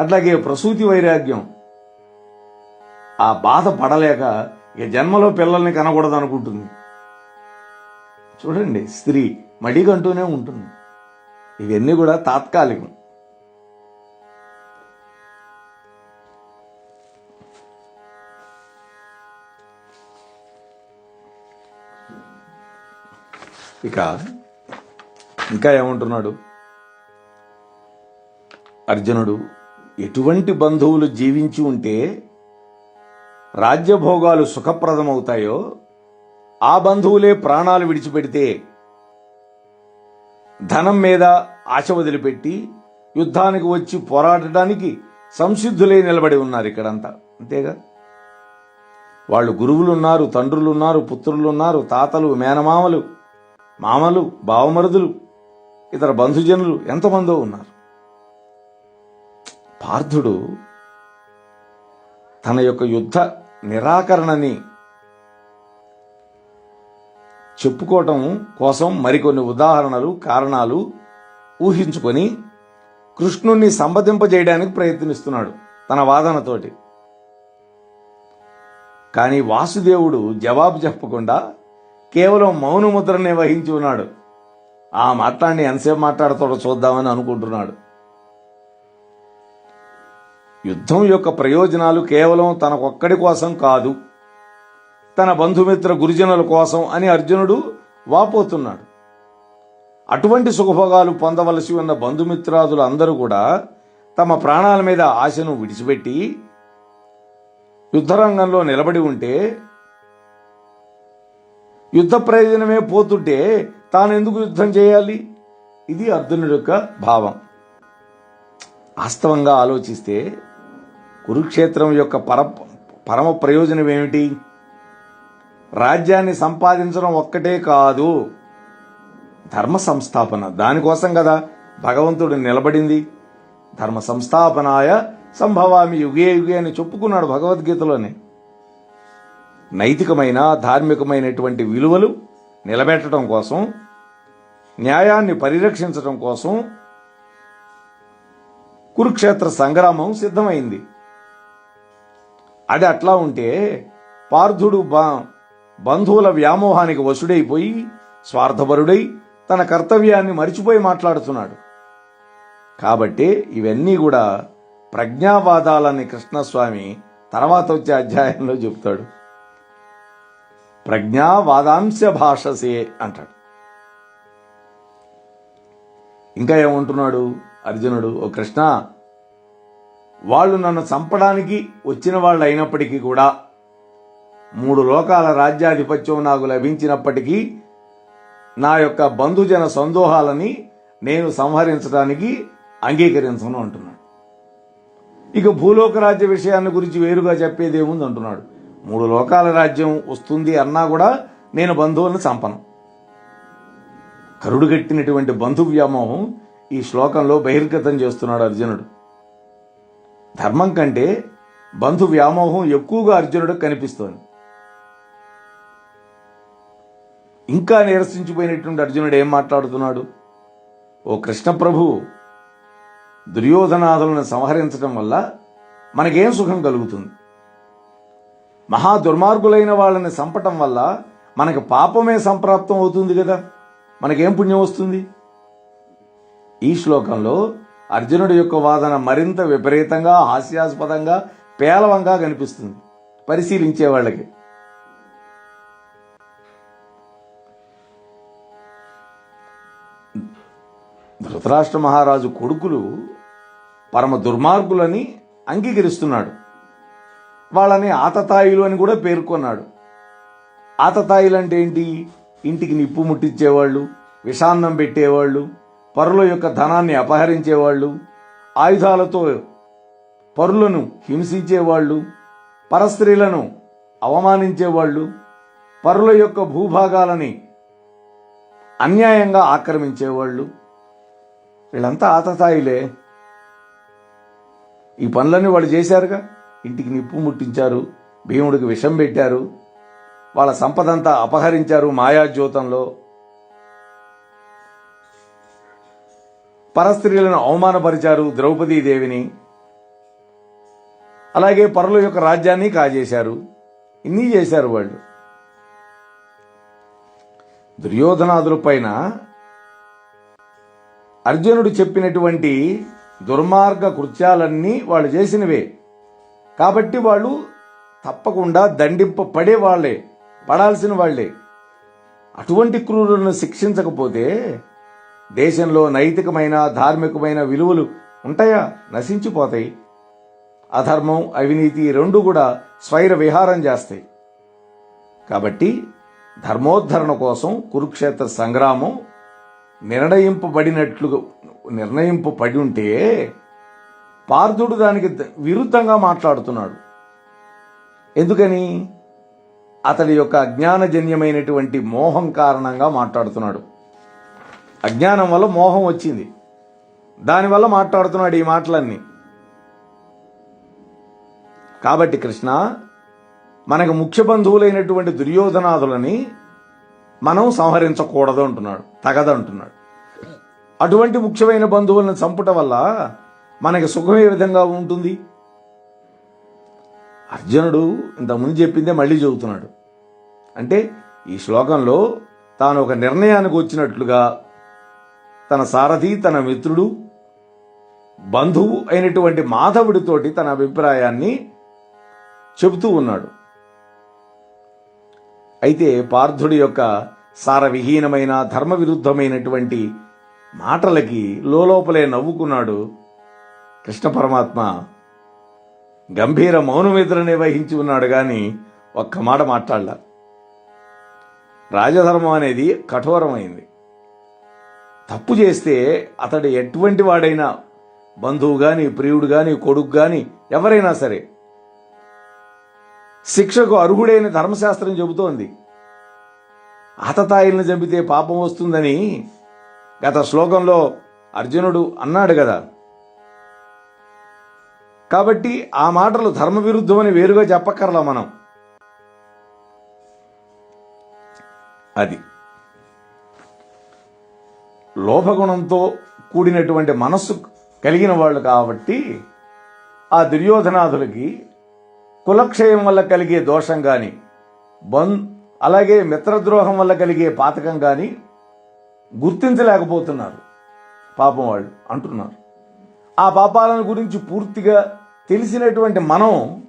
అట్లాగే ప్రసూతి వైరాగ్యం. ఆ బాధ పడలేక ఇక జన్మలో పిల్లల్ని కనకూడదు అనుకుంటుంది చూడండి స్త్రీ మడిగంటూనే ఉంటుంది. ఇవన్నీ కూడా తాత్కాలికం. ఇక ఇంకా ఏమంటున్నాడు? అర్జునుడు ఎటువంటి బంధువులు జీవించి ఉంటే రాజ్యభోగాలు సుఖప్రదమవుతాయో ఆ బంధువులే ప్రాణాలు విడిచిపెడితే ధనం మీద ఆశ వదిలిపెట్టి యుద్ధానికి వచ్చి పోరాడటానికి సంసిద్ధులై నిలబడి ఉన్నారు ఇక్కడంతా. అంతేగా? వాళ్ళు గురువులున్నారు తండ్రులున్నారు తండ్రులు ఉన్నారు పుత్రులు ఉన్నారు తాతలు మేనమామలు మామలు బావమరుదులు ఇతర బంధుజనులు ఎంతమందో ఉన్నారు. పార్థుడు తన యొక్క యుద్ధ నిరాకరణని చెప్పుకోవటం కోసం మరికొన్ని ఉదాహరణలు కారణాలు ఊహించుకొని కృష్ణుణ్ణి సంబదింపజేయడానికి ప్రయత్నిస్తున్నాడు తన వాదనతోటి. కానీ వాసుదేవుడు జవాబు చెప్పకుండా కేవలం మౌనముద్రనే వహించి ఉన్నాడు. ఆ మాట్లాడిని ఎంతసేపు మాట్లాడతాడో చూద్దామని అనుకుంటున్నాడు. యుద్ధం యొక్క ప్రయోజనాలు కేవలం తనకొక్కడి కోసం కాదు తన బంధుమిత్ర గురుజనుల కోసం అని అర్జునుడు వాపోతున్నాడు. అటువంటి సుఖభోగాలు పొందవలసి ఉన్న బంధుమిత్రాదులు అందరూ కూడా తమ ప్రాణాల మీద ఆశను విడిచిపెట్టి యుద్ధరంగంలో నిలబడి ఉంటే యుద్ధ ప్రయోజనమే పోతుంటే తాను ఎందుకు యుద్ధం చేయాలి? ఇది అర్జునుడి యొక్క భావం. వాస్తవంగా ఆలోచిస్తే కురుక్షేత్రం యొక్క పర పరమ ప్రయోజనం ఏమిటి? రాజ్యాన్ని సంపాదించడం ఒక్కటే కాదు ధర్మ సంస్థాపన. దానికోసం కదా భగవంతుడు నిలబడింది. ధర్మ సంస్థాపనాయ సంభవామి యుగే యుగే అని చెప్పుకున్నాడు భగవద్గీతలోనే. నైతికమైన ధార్మికమైనటువంటి విలువలు నిలబెట్టడం కోసం న్యాయాన్ని పరిరక్షించడం కోసం కురుక్షేత్ర సంగ్రామం సిద్ధమైంది. అది అట్లా ఉంటే పార్థుడు బా బంధువుల వ్యామోహానికి వసుడైపోయి స్వార్థపరుడై తన కర్తవ్యాన్ని మరిచిపోయి మాట్లాడుతున్నాడు. కాబట్టి ఇవన్నీ కూడా ప్రజ్ఞావాదాలని కృష్ణస్వామి తర్వాత వచ్చే అధ్యాయంలో చెప్తాడు. ప్రజ్ఞావాదాంశ భాషసే అంటాడు. ఇంకా ఏమంటున్నాడు అర్జునుడు? ఓ కృష్ణ వాళ్ళు నన్ను చంపడానికి వచ్చిన వాళ్ళు అయినప్పటికీ కూడా మూడు లోకాల రాజ్యాధిపత్యం నాకు లభించినప్పటికీ నా యొక్క బంధుజన సందోహాలని నేను సంహరించడానికి అంగీకరించను అంటున్నాడు. ఇక భూలోక రాజ్య విషయాన్ని గురించి వేరుగా చెప్పేది ఏముంది అంటున్నాడు. మూడు లోకాల రాజ్యం వస్తుంది అన్నా కూడా నేను బంధువులను చంపను. కరుడుగట్టినటువంటి బంధు వ్యామోహం ఈ శ్లోకంలో బహిర్గతం చేస్తున్నాడు అర్జునుడు. ధర్మం కంటే బంధు వ్యామోహం ఎక్కువగా అర్జునుడికి కనిపిస్తోంది. ఇంకా నిరసించిపోయినటువంటి అర్జునుడు ఏం మాట్లాడుతున్నాడు? ఓ కృష్ణ ప్రభు దుర్యోధనాదులను సంహరించడం వల్ల మనకేం సుఖం కలుగుతుంది? మహా దుర్మార్గులైన వాళ్ళని చంపటం వల్ల మనకు పాపమే సంప్రాప్తం అవుతుంది కదా? మనకేం పుణ్యం వస్తుంది? ఈ శ్లోకంలో అర్జునుడి యొక్క వాదన మరింత విపరీతంగా హాస్యాస్పదంగా పేలవంగా కనిపిస్తుంది. పరిశీలించే వాళ్ళకి. ధృతరాష్ట్ర మహారాజు కొడుకులు పరమ దుర్మార్గులని అంగీకరిస్తున్నాడు. వాళ్ళని ఆతతాయిలు అని కూడా పేర్కొన్నాడు. ఆతతాయిలు అంటే ఏంటి? ఇంటికి నిప్పు ముట్టించేవాళ్ళు విషాన్నం పెట్టేవాళ్ళు పరుల యొక్క ధనాన్ని అపహరించేవాళ్ళు ఆయుధాలతో పరులను హింసించేవాళ్ళు పరస్త్రీలను అవమానించేవాళ్ళు పరుల యొక్క భూభాగాలని అన్యాయంగా ఆక్రమించేవాళ్ళు. వీళ్ళంతా ఆతతాయిలే. ఈ పనులన్నీ వాళ్ళు చేశారుగా. ఇంటికి నిప్పు ముట్టించారు భీముడికి విషం పెట్టారు వాళ్ళ సంపదంతా అపహరించారు మాయాజ్యోతంలో. పరస్త్రీలను అవమానపరిచారు ద్రౌపదీదేవిని. అలాగే పరుల యొక్క రాజ్యాన్ని కాజేశారు. ఇన్ని చేశారు వాళ్ళు. దుర్యోధనాదుల పైన అర్జునుడు చెప్పినటువంటి దుర్మార్గ కృత్యాలన్నీ వాళ్ళు చేసినవే. కాబట్టి వాళ్ళు తప్పకుండా దండింప పడే పడాల్సిన వాళ్ళే అటువంటి క్రూరులను శిక్షించకపోతే దేశంలో నైతికమైన ధార్మికమైన విలువలు ఉంటాయా? నశించిపోతాయి. అధర్మం అవినీతి రెండు కూడా స్వైర విహారం చేస్తాయి. కాబట్టి ధర్మోద్ధరణ కోసం కురుక్షేత్ర సంగ్రామం నిర్ణయింపబడినట్లు నిర్ణయింపబడి ఉంటే పార్థుడు దానికి విరుద్ధంగా మాట్లాడుతున్నాడు. ఎందుకని? అతడి యొక్క అజ్ఞానజన్యమైనటువంటి మోహం కారణంగా మాట్లాడుతున్నాడు. అజ్ఞానం వల్ల మోహం వచ్చింది. దానివల్ల మాట్లాడుతున్నాడు ఈ మాటలన్నీ. కాబట్టి కృష్ణ మనకు ముఖ్య బంధువులైనటువంటి దుర్యోధనాదులని మనం సంహరించకూడదు అంటున్నాడు తగదంటున్నాడు అటువంటి ముఖ్యమైన బంధువులను చంపుట వల్ల మనకి సుఖం ఏ విధంగా ఉంటుంది? అర్జునుడు ఇంతకుముందు చెప్పిందే మళ్ళీ చెబుతున్నాడు. అంటే ఈ శ్లోకంలో తాను ఒక నిర్ణయానికి వచ్చినట్లుగా తన సారథి తన మిత్రుడు బంధువు అయినటువంటి మాధవుడితోటి తన అభిప్రాయాన్ని చెబుతూ ఉన్నాడు. అయితే పార్థుడి యొక్క సారవిహీనమైన ధర్మ విరుద్ధమైనటువంటి మాటలకి లోపలే నవ్వుకున్నాడు కృష్ణ పరమాత్మ. గంభీర మౌనమిద్రనే వహించి ఉన్నాడు కానీ ఒక్క మాట మాట్లాడలా. రాజధర్మం అనేది కఠోరమైంది. తప్పు చేస్తే అతడు ఎటువంటి వాడైనా బంధువు గాని ప్రియుడు గాని కొడుకు గాని ఎవరైనా సరే శిక్షకు అర్హుడైన ధర్మశాస్త్రం చెబుతోంది. ఆతతాయిల్ని చంపితే పాపం వస్తుందని గత శ్లోకంలో అర్జునుడు అన్నాడు కదా. కాబట్టి ఆ మాటలు ధర్మ విరుద్ధమని వేరుగా చెప్పక్కర్లా మనం. అది. లోభగుణంతో కూడినటువంటి మనస్సు కలిగిన వాళ్ళు కాబట్టి ఆ దుర్యోధనాథులకి కులక్షయం వల్ల కలిగే దోషం కానీ బం అలాగే మిత్రద్రోహం వల్ల కలిగే పాతకం కానీ గుర్తించలేకపోతున్నారు. పాపం వాళ్ళు అంటున్నారు. ఆ పాపాలను గురించి పూర్తిగా తెలిసినటువంటి మనం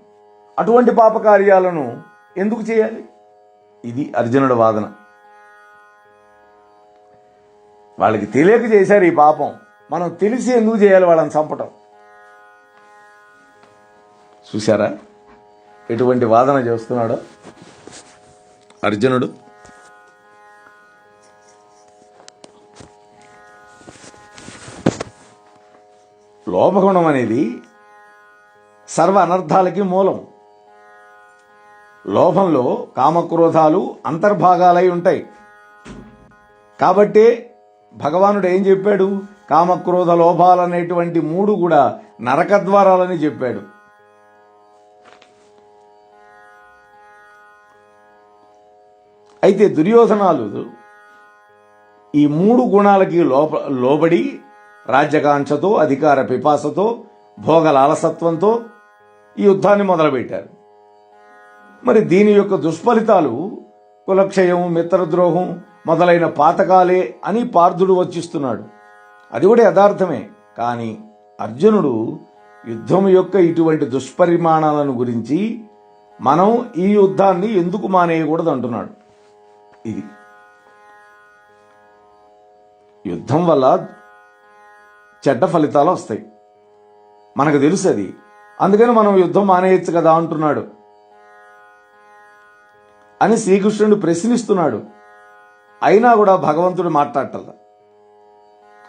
అటువంటి పాపకార్యాలను ఎందుకు చేయాలి? ఇది అర్జునుడి వాదన. వాళ్ళకి తెలియక చేశారు ఈ పాపం. మనం తెలిసి ఎందుకు చేయాలి వాళ్ళని చంపటం? చూసారా ఎటువంటి వాదన చేస్తున్నాడో? అర్జునుడు. లోభగుణం అనేది సర్వ అనర్థాలకి మూలం. లోభంలో కామక్రోధాలు అంతర్భాగాలై ఉంటాయి. కాబట్టే భగవానుడు ఏం చెప్పాడు? కామక్రోధ లోభాలనేటువంటి మూడు కూడా నరకద్వారాలని చెప్పాడు. అయితే దుర్యోధనాలు ఈ మూడు గుణాలకి లోప లోబడి రాజ్యకాంక్షతో అధికార పిపాసతో భోగలాలసత్వంతో ఈ యుద్ధాన్ని మొదలుపెట్టారు. మరి దీని యొక్క దుష్ఫలితాలు కులక్షయం మిత్రద్రోహం మొదలైన పాతకాలే అని పార్థుడు వచ్చిస్తున్నాడు అది కూడా యథార్థమే. కానీ అర్జునుడు యుద్ధం యొక్క ఇటువంటి దుష్పరిమాణాలను గురించి మనం ఈ యుద్ధాన్ని ఎందుకు మానేయకూడదు అంటున్నాడు. ఇది యుద్ధం వల్ల చెడ్డ ఫలితాలు వస్తాయి. మనకు తెలుసు అది. అందుకని మనం యుద్ధం మానేయచ్చు కదా అంటున్నాడు. అని శ్రీకృష్ణుడు ప్రశ్నిస్తున్నాడు. అయినా కూడా భగవంతుడు మాట్లాడటల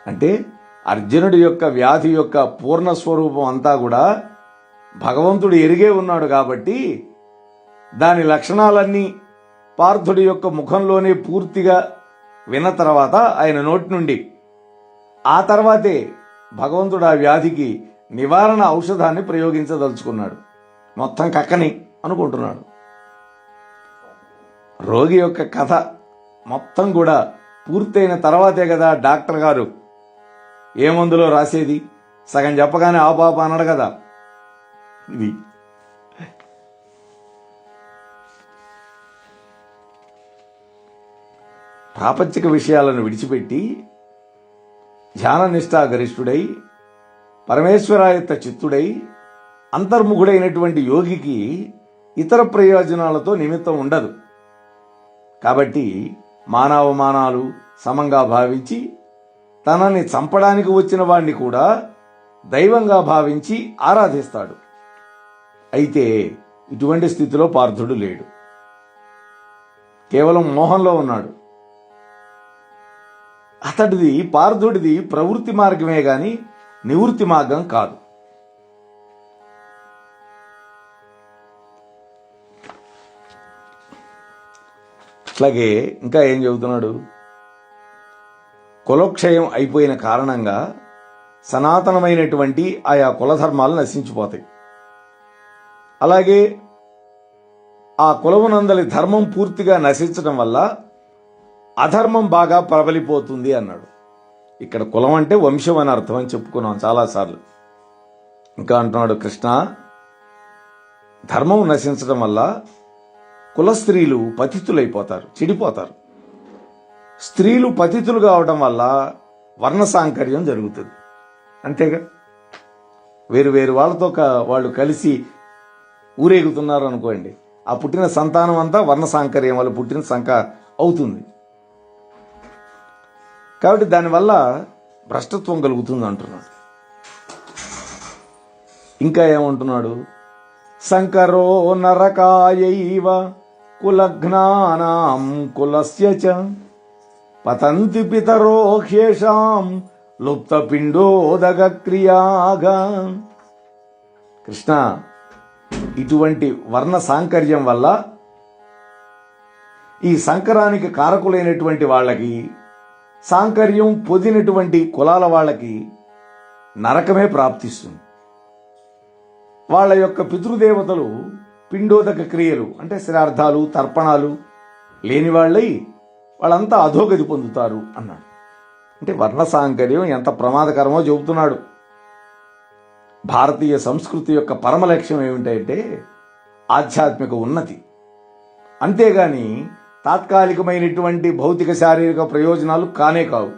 అంటే అర్జునుడి యొక్క వ్యాధి యొక్క పూర్ణ స్వరూపం అంతా కూడా భగవంతుడు ఎరిగే ఉన్నాడు కాబట్టి దాని లక్షణాలన్నీ పార్థుడి యొక్క ముఖంలోనే పూర్తిగా విన్న తర్వాత ఆయన నోటి నుండి ఆ తర్వాతే భగవంతుడు ఆ వ్యాధికి నివారణ ఔషధాన్ని ప్రయోగించదలుచుకున్నాడు. మొత్తం కక్కని అనుకుంటున్నాడు. రోగి యొక్క కథ మొత్తం కూడా పూర్తయిన తర్వాతే కదా డాక్టర్ గారు. ఏ మందులో రాసేది? సగం చెప్పగానే ఆ పాప అన్నాడు కదా. ఇది. ప్రాపంచిక విషయాలను విడిచిపెట్టి ధ్యాననిష్టాగరిష్ఠుడై పరమేశ్వరాయత్త చిత్తుడై అంతర్ముఖుడైనటువంటి యోగికి ఇతర ప్రయోజనాలతో నిమిత్తం ఉండదు. కాబట్టి మానవమానాలు సమంగా భావించి తనని చంపడానికి వచ్చిన వాణ్ణి కూడా దైవంగా భావించి ఆరాధిస్తాడు. అయితే ఇటువంటి స్థితిలో పార్థుడు లేడు. కేవలం మోహంలో ఉన్నాడు. అతడిది పార్థుడిది ప్రవృత్తి మార్గమే గాని నివృత్తి మార్గం కాదు. అట్లాగే ఇంకా ఏం చెబుతున్నాడు? కులక్షయం అయిపోయిన కారణంగా సనాతనమైనటువంటి ఆయా కులధర్మాలు నశించిపోతాయి. అలాగే ఆ కులమునందలి ధర్మం పూర్తిగా నశించడం వల్ల అధర్మం బాగా ప్రబలిపోతుంది అన్నాడు. ఇక్కడ కులం అంటే వంశం అని అర్థం అని చెప్పుకున్నాం చాలాసార్లు. ఇంకా అంటున్నాడు కృష్ణ ధర్మం నశించడం వల్ల కుల స్త్రీలు పతితులైపోతారు చెడిపోతారు. స్త్రీలు పతితులు కావడం వల్ల వర్ణ సాంకర్యం జరుగుతుంది. అంతేగా? వేరు వేరు వాళ్ళతో వాళ్ళు కలిసి ఊరేగుతున్నారు అనుకోండి ఆ పుట్టిన సంతానం అంతా వర్ణ సాంకర్యం వల్ల పుట్టిన సంక అవుతుంది. కాబట్టి దానివల్ల భ్రష్టత్వం కలుగుతుంది అంటున్నాడు. ఇంకా ఏమంటున్నాడు? సంకరో నరకాయైవ కులఘ్నానాం కులస్య చ పతంతి పితరో హ్యేషాం లుప్త పిండోదగ క్రియాగా కృష్ణ ఇటువంటి వర్ణ సాంకర్యం వల్ల ఈ సంకరానికి కారకులైనటువంటి వాళ్ళకి సాంకర్యం పొదినటువంటి కులాల వాళ్ళకి నరకమే ప్రాప్తిస్తుంది. వాళ్ళ యొక్క పితృదేవతలు పిండోదక క్రియలు అంటే శ్రార్థాలు తర్పణాలు లేని వాళ్ళై వాళ్ళంతా అధోగతి పొందుతారు అన్నాడు. అంటే వర్ణ సాంకర్యం ఎంత ప్రమాదకరమో చెబుతున్నాడు. భారతీయ సంస్కృతి యొక్క పరమ లక్ష్యం ఏమిటంటే ఆధ్యాత్మిక ఉన్నతి. అంతేగాని తాత్కాలికమైనటువంటి భౌతిక శారీరక ప్రయోజనాలు కానే కావు.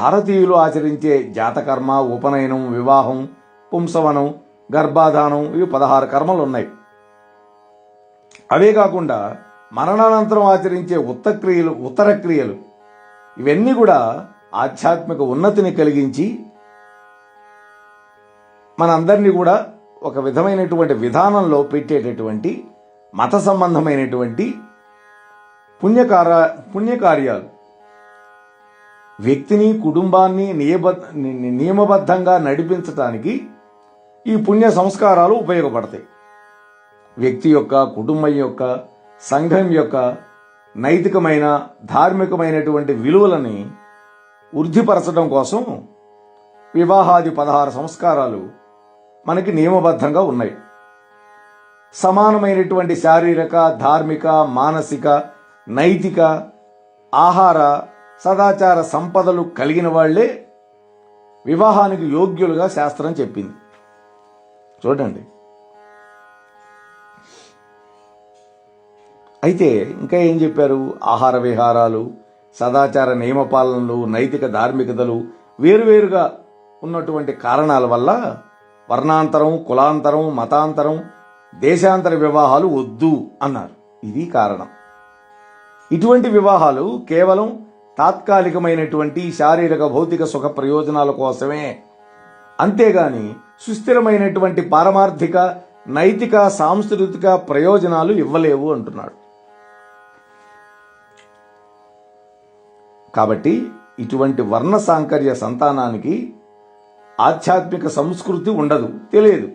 భారతీయులు ఆచరించే జాతకర్మ ఉపనయనం వివాహం పుంసవనం గర్భాధానం ఇవి పదహారు కర్మలు ఉన్నాయి అవే కాకుండా మరణానంతరం ఆచరించే ఉత్తక్రియలు ఉత్తర క్రియలు ఇవన్నీ కూడా ఆధ్యాత్మిక ఉన్నతిని కలిగించి మనందరినీ కూడా ఒక విధమైనటువంటి విధానంలో పెట్టేటటువంటి మత సంబంధమైనటువంటి పుణ్యకార పుణ్యకార్యాలు. వ్యక్తిని కుటుంబాన్ని నియబ నియమబద్ధంగా నడిపించటానికి ఈ పుణ్య సంస్కారాలు ఉపయోగపడతాయి. వ్యక్తి యొక్క కుటుంబం యొక్క సంఘం యొక్క నైతికమైన ధార్మికమైనటువంటి విలువలని వృద్ధిపరచడం కోసం వివాహాది పదహారు సంస్కారాలు మనకి నియమబద్ధంగా ఉన్నాయి. సమానమైనటువంటి శారీరక ధార్మిక మానసిక నైతిక ఆహార సదాచార సంపదలు కలిగిన వాళ్ళే వివాహానికి యోగ్యులుగా శాస్త్రం చెప్పింది. చూడండి. అయితే ఇంకా ఏం చెప్పారు? ఆహార విహారాలు సదాచార నియమపాలనలు నైతిక ధార్మికతలు వేరువేరుగా ఉన్నటువంటి కారణాల వల్ల వర్ణాంతరం కులాంతరం మతాంతరం దేశాంతర వివాహాలు వద్దు అన్నారు. ఇది కారణం. ఇటువంటి వివాహాలు కేవలం తాత్కాలికమైనటువంటి శారీరక భౌతిక సుఖ ప్రయోజనాల కోసమే. అంతేగాని సుస్థిరమైనటువంటి పారమార్థిక నైతిక సాంస్కృతిక ప్రయోజనాలు ఇవ్వలేవు అంటున్నాడు. కాబట్టి ఇటువంటి వర్ణ సాంకర్య సంతానానికి ఆధ్యాత్మిక సంస్కృతి ఉండదు తెలియదు.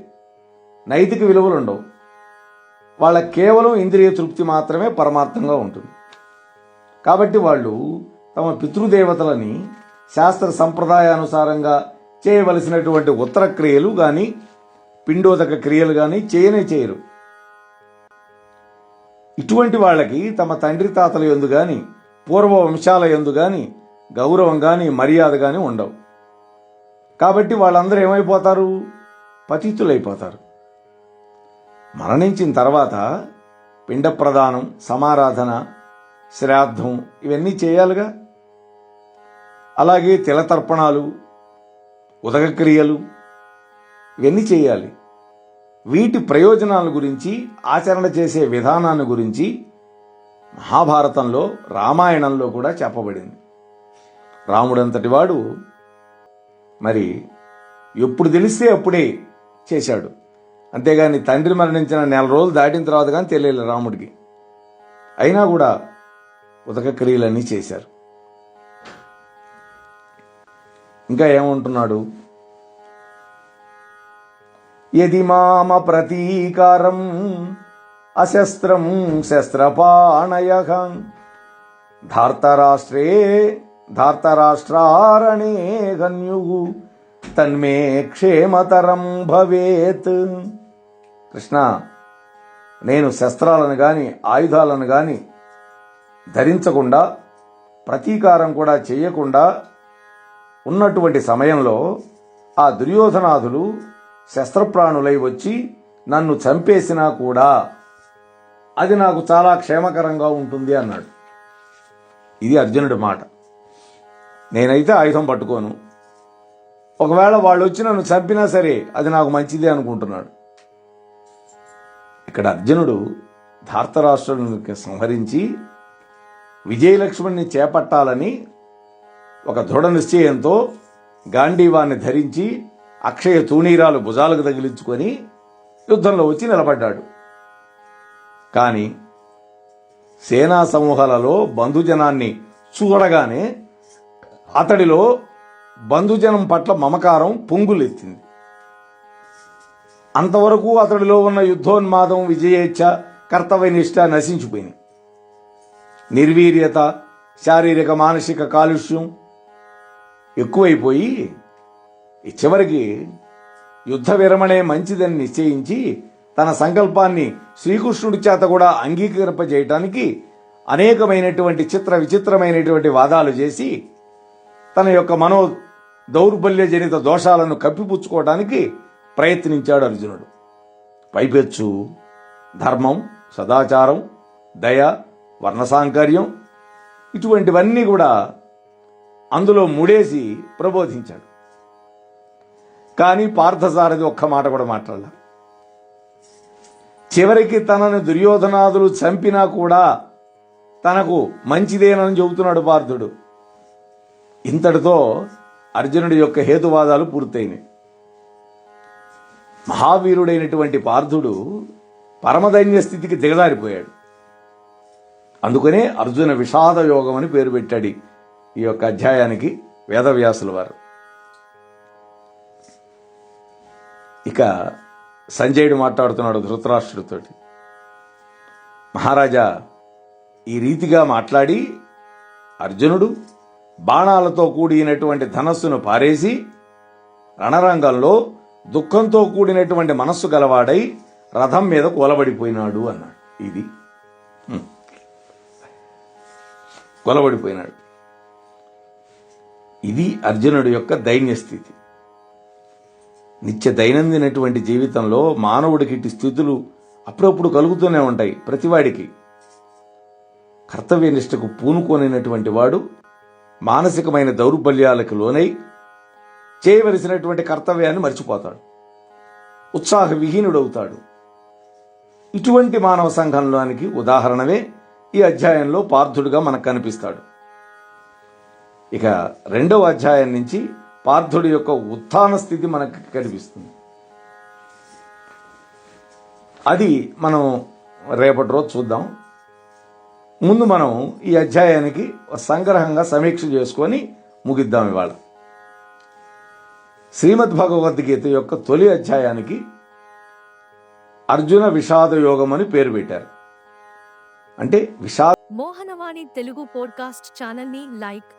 నైతిక విలువలు ఉండవు. వాళ్ళ కేవలం ఇంద్రియ తృప్తి మాత్రమే పరమార్థంగా ఉంటుంది. కాబట్టి వాళ్ళు తమ పితృదేవతలని శాస్త్ర సంప్రదాయానుసారంగా చేయవలసినటువంటి ఉత్తర క్రియలు కానీ పిండోదక క్రియలు కానీ చేయనే చేయరు. ఇటువంటి వాళ్ళకి తమ తండ్రి తాతల ఎందు కానీ పూర్వ వంశాల ఎందు కానీ గౌరవం కానీ మర్యాద కానీ ఉండవు. కాబట్టి వాళ్ళందరూ ఏమైపోతారు? పతితులైపోతారు. మరణించిన తర్వాత పిండ ప్రదానం సమారాధన శ్రాద్ధం ఇవన్నీ చేయాలిగా. అలాగే తిలతర్పణాలు ఉదకక్రియలు ఇవన్నీ చేయాలి. వీటి ప్రయోజనాల గురించి ఆచరణ చేసే విధానాన్ని గురించి మహాభారతంలో రామాయణంలో కూడా చెప్పబడింది. రాముడంతటి వాడు మరి ఎప్పుడు తెలిస్తే అప్పుడే చేశాడు. అంతేగాని తండ్రి మరణించిన నెల రోజులు దాటిన తర్వాత కానీ తెలియలేదు రాముడికి. అయినా కూడా ఉదక క్రియలన్నీ చేశారు. ఇంకా ఏమంటున్నాడు? యది మామ ప్రతీకారం అశస్త్రం శస్త్రపాణయ. ధార్తరాష్ట్రే ధార్తరాష్ట్రారణే గన్యు తన్మే క్షేమతరం భవేత్. కృష్ణ నేను శస్త్రాలను గాని ఆయుధాలను గాని ధరించకుండా ప్రతీకారం కూడా చేయకుండా ఉన్నటువంటి సమయంలో ఆ దుర్యోధనాథులు శస్త్రప్రాణులై వచ్చి నన్ను చంపేసినా కూడా అది నాకు చాలా క్షేమకరంగా ఉంటుంది అన్నాడు. ఇది అర్జునుడి మాట. నేనైతే ఆయుధం పట్టుకోను. ఒకవేళ వాళ్ళు వచ్చి నన్ను చంపినా సరే అది నాకు మంచిది అనుకుంటున్నాడు. ఇక్కడ అర్జునుడు ధార్తరాష్ట్రునికి సంహరించి విజయలక్ష్మణ్ణి చేపట్టాలని ఒక దృఢ నిశ్చయంతో గాంధీవాన్ని ధరించి అక్షయ తూణీరాలు భుజాలకు తగిలించుకొని యుద్ధంలో వచ్చి నిలబడ్డాడు. కానీ సేనా సమూహాలలో బంధుజనాన్ని చూడగానే అతడిలో బంధుజనం పట్ల మమకారం పొంగులెత్తింది. అంతవరకు అతడిలో ఉన్న యుద్ధోన్మాదం విజయేచ్ఛ కర్తవ్యనిష్ట నశించిపోయింది. నిర్వీర్యత శారీరక మానసిక కాలుష్యం ఎక్కువైపోయి ఈ చివరికి యుద్ధ విరమణే మంచిదని నిశ్చయించి తన సంకల్పాన్ని శ్రీకృష్ణుడి చేత కూడా అంగీకరింపజేయటానికి అనేకమైనటువంటి చిత్ర విచిత్రమైనటువంటి వాదాలు చేసి తన యొక్క మనో దౌర్బల్యజనిత దోషాలను కప్పిపుచ్చుకోవడానికి ప్రయత్నించాడు అర్జునుడు. పైపెచ్చు ధర్మం సదాచారం దయ వర్ణసాంకర్యం ఇటువంటివన్నీ కూడా అందులో ముడేసి ప్రబోధించాడు. కానీ పార్థసారథి ఒక్క మాట కూడా మాట్లాడాల. చివరికి తనను దుర్యోధనాదులు చంపినా కూడా తనకు మంచిదేనని చెబుతున్నాడు పార్థుడు. ఇంతటితో అర్జునుడి యొక్క హేతువాదాలు పూర్తయినాయి. మహావీరుడైనటువంటి పార్థుడు పరమదైన్య స్థితికి దిగజారిపోయాడు. అందుకనే అర్జున విషాద యోగం అని పేరు పెట్టాడు. ఈ యొక్క అధ్యాయానికి వేదవ్యాసుల వారు. ఇక సంజయుడు మాట్లాడుతున్నాడు ధృతరాష్ట్రుడితోటి. మహారాజా ఈ రీతిగా మాట్లాడి అర్జునుడు బాణాలతో కూడినటువంటి ధనస్సును పారేసి రణరంగంలో దుఃఖంతో కూడినటువంటి మనస్సు గలవాడై రథం మీద కూలబడిపోయినాడు అన్నాడు. ఇది. కొలబడిపోయినాడు. ఇది అర్జునుడి యొక్క దైన్య స్థితి. నిత్య దైనందినటువంటి జీవితంలో మానవుడికి ఇటు స్థితులు అప్పుడప్పుడు కలుగుతూనే ఉంటాయి ప్రతివాడికి కర్తవ్యనిష్టకు పూనుకోనినటువంటి వాడు మానసికమైన దౌర్బల్యాలకు లోనై చేయవలసినటువంటి కర్తవ్యాన్ని మర్చిపోతాడు. ఉత్సాహ విహీనుడవుతాడు. ఇటువంటి మానవ సంఘంలోనికి ఉదాహరణమే ఈ అధ్యాయంలో పార్థుడుగా మనకు కనిపిస్తాడు. ఇక రెండవ అధ్యాయం నుంచి పార్థుడి యొక్క ఉత్థాన స్థితి మనకు కనిపిస్తుంది. అది మనం రేపటి రోజు చూద్దాం. ముందు మనం ఈ అధ్యాయానికి సంగ్రహంగా సమీక్ష చేసుకొని ముగిద్దాం ఇవాళ. శ్రీమద్ భగవద్గీత యొక్క తొలి అధ్యాయానికి అర్జున విషాద యోగం అని పేరు పెట్టారు. అంటే విషాద మోహనవాణి తెలుగు పోడ్కాస్ట్ ఛానల్ని లైక్